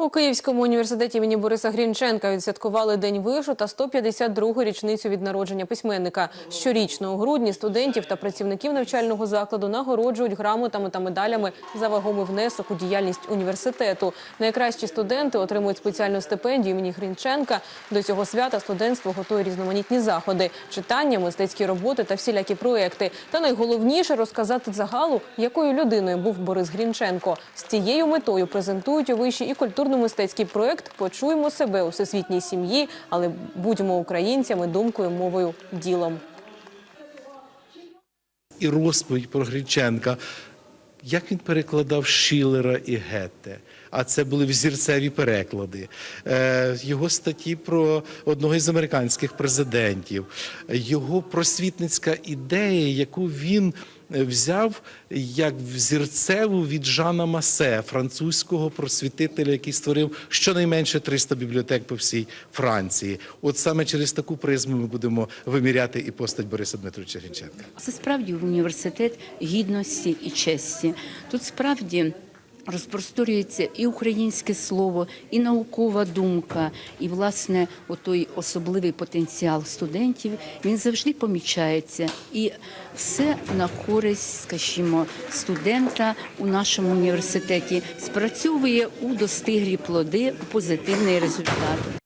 У Київському університеті імені Бориса Грінченка відсвяткували День вишу та 152-гу річницю від народження письменника. Щорічно у грудні студентів та працівників навчального закладу нагороджують грамотами та медалями за вагомий внесок у діяльність університету. Найкращі студенти отримують спеціальну стипендію імені Грінченка. До цього свята студентство готує різноманітні заходи, читання, мистецькі роботи та всілякі проекти. Та найголовніше розказати загалу, якою людиною був Борис Грінченко. З цією метою презентують у виші і культурно-мистецький проект Почуємо себе у всесвітній сім'ї, але будьмо українцями думкою, мовою, ділом. і розповідь про Грінченка, як він перекладав Шілера і Гетте. А це були взірцеві переклади. Е, Його статті про одного із американських президентів, його просвітницька ідея, яку він взяв як взірцеву від Жана Масе, французького просвітителя, який створив щонайменше 300 бібліотек по всій Франції. От саме через таку призму ми будемо виміряти і постать Бориса Дмитровича Грінченка. Це справді університет гідності і честі. Тут справді розпросторюється і українське слово, і наукова думка, і власне отой особливий потенціал студентів він завжди помічається. І все на користь, скажімо, студента у нашому університеті спрацьовує у достиглі плоди, у позитивний результат.